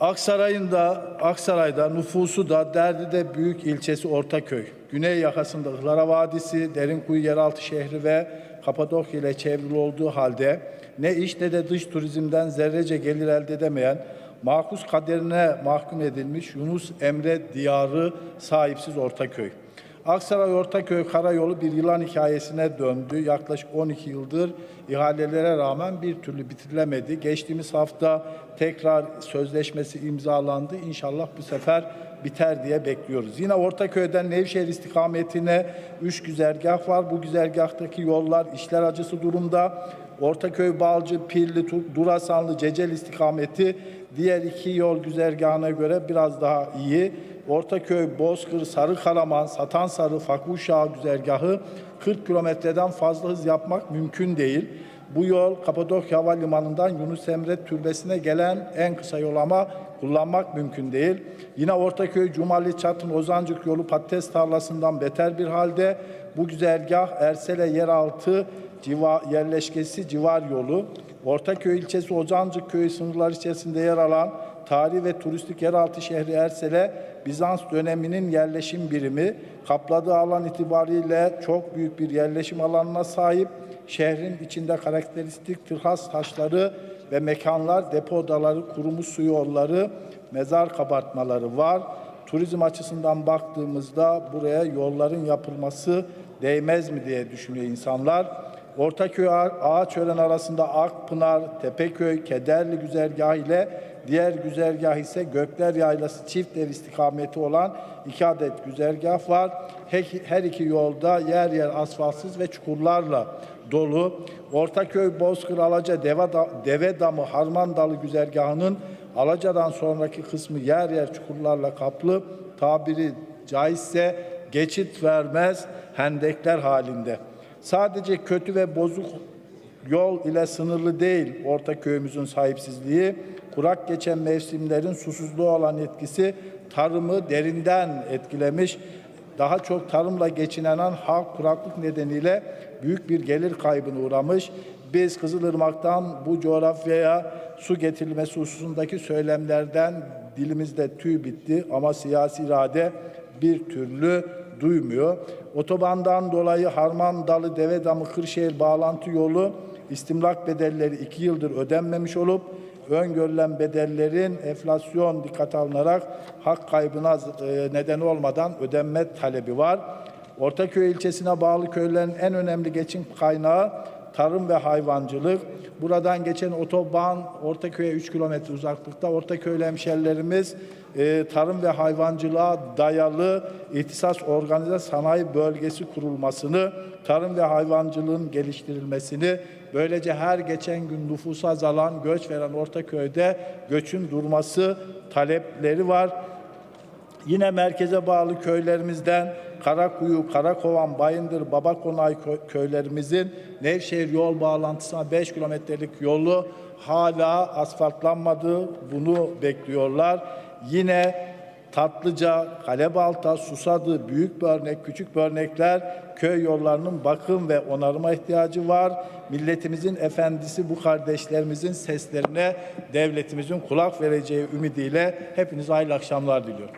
Aksaray'ın da Aksaray'da nüfusu da derdi de büyük ilçesi Ortaköy. Güney yakasında Ihlara Vadisi, Derinkuyu yeraltı şehri ve Kapadokya ile çevrili olduğu halde ne iç ne de dış turizmden zerrece gelir elde edemeyen makus kaderine mahkum edilmiş Yunus Emre diyarı sahipsiz Ortaköy. Aksaray Ortaköy Karayolu bir yılan hikayesine döndü. Yaklaşık 12 yıldır ihalelere rağmen bir türlü bitirilemedi. Geçtiğimiz hafta tekrar sözleşmesi imzalandı. İnşallah bu sefer biter diye bekliyoruz. Yine Ortaköy'den Nevşehir istikametine 3 güzergah var. Bu güzergahtaki yollar işler acısı durumda. Ortaköy, Balcı, Pirli, Durasanlı, Cecel istikameti diğer iki yol güzergahına göre biraz daha iyi. Ortaköy, Bozkır, Sarıkaraman, Satansarı, Fakuşağı güzergahı 40 kilometreden fazla hız yapmak mümkün değil. Bu yol Kapadokya Havalimanı'ndan Yunus Emre Türbesi'ne gelen en kısa yol ama kullanmak mümkün değil. Yine Ortaköy, Cumali, Çatın, Ozancık yolu patates tarlasından beter bir halde. Bu güzergah Ersele yeraltı civa, yerleşkesi civar yolu. Ortaköy ilçesi Ozancık köyü sınırları içerisinde yer alan tarihi ve turistik yeraltı şehri Ersele, Bizans döneminin yerleşim birimi, kapladığı alan itibariyle çok büyük bir yerleşim alanına sahip, şehrin içinde karakteristik tırhas taşları ve mekanlar, depo odaları, kurumuş su yolları, mezar kabartmaları var. Turizm açısından baktığımızda buraya yolların yapılması değmez mi diye düşünüyor insanlar. Ortaköy Ağaçören arasında Akpınar, Tepeköy, Kederli güzergahı ile diğer güzergah ise Gökler Yaylası çift ev istikameti olan iki adet güzergah var. Her- iki yolda yer yer asfaltsız ve çukurlarla dolu. Ortaköy, Bozkır, Alaca, Deve Damı, Harman Dalı güzergahının Alaca'dan sonraki kısmı yer yer çukurlarla kaplı. Tabiri caizse geçit vermez hendekler halinde. Sadece kötü ve bozuk yol ile sınırlı değil orta köyümüzün sahipsizliği. Kurak geçen mevsimlerin susuzluğa olan etkisi tarımı derinden etkilemiş. Daha çok tarımla geçinen halk kuraklık nedeniyle büyük bir gelir kaybına uğramış. Biz Kızılırmak'tan bu coğrafyaya su getirilmesi hususundaki söylemlerden dilimizde tüy bitti ama siyasi irade bir türlü duymuyor. Otobandan dolayı Harman Dalı Deve Damı Kırşehir bağlantı yolu istimlak bedelleri iki yıldır ödenmemiş olup öngörülen bedellerin enflasyon dikkate alınarak hak kaybına e, neden olmadan ödenme talebi var. Ortaköy ilçesine bağlı köylerin en önemli geçim kaynağı tarım ve hayvancılık. Buradan geçen otoban Ortaköy'e 3 kilometre uzaklıkta. Ortaköy'lü hemşerilerimiz e, tarım ve hayvancılığa dayalı ihtisas organize sanayi bölgesi kurulmasını, tarım ve hayvancılığın geliştirilmesini, böylece her geçen gün nüfusu azalan, göç veren Ortaköy'de göçün durması talepleri var. Yine merkeze bağlı köylerimizden Karakuyu, Karakovan, Bayındır, Babakonay kö- köylerimizin Nevşehir yol bağlantısına 5 kilometrelik yolu hala asfaltlanmadı. Bunu bekliyorlar. Yine Tatlıca, Kalebalta, Susadı, büyük bir örnek, küçük bir örnekler köy yollarının bakım ve onarıma ihtiyacı var. Milletimizin efendisi bu kardeşlerimizin seslerine devletimizin kulak vereceği ümidiyle hepinize hayırlı akşamlar diliyorum.